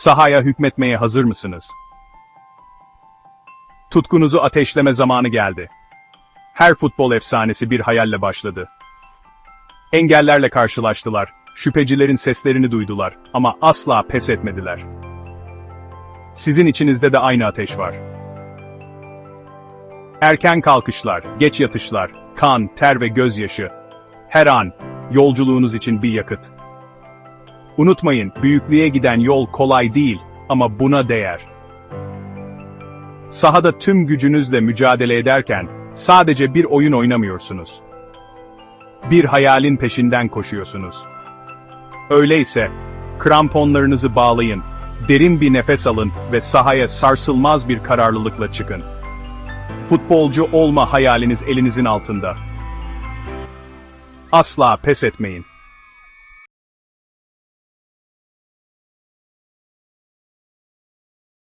Sahaya hükmetmeye hazır mısınız? Tutkunuzu ateşleme zamanı geldi. Her futbol efsanesi bir hayalle başladı. Engellerle karşılaştılar, şüphecilerin seslerini duydular ama asla pes etmediler. Sizin içinizde de aynı ateş var. Erken kalkışlar, geç yatışlar, kan, ter ve gözyaşı. Her an, yolculuğunuz için bir yakıt. Unutmayın, büyüklüğe giden yol kolay değil ama buna değer. Sahada tüm gücünüzle mücadele ederken sadece bir oyun oynamıyorsunuz. Bir hayalin peşinden koşuyorsunuz. Öyleyse kramponlarınızı bağlayın, derin bir nefes alın ve sahaya sarsılmaz bir kararlılıkla çıkın. Futbolcu olma hayaliniz elinizin altında. Asla pes etmeyin.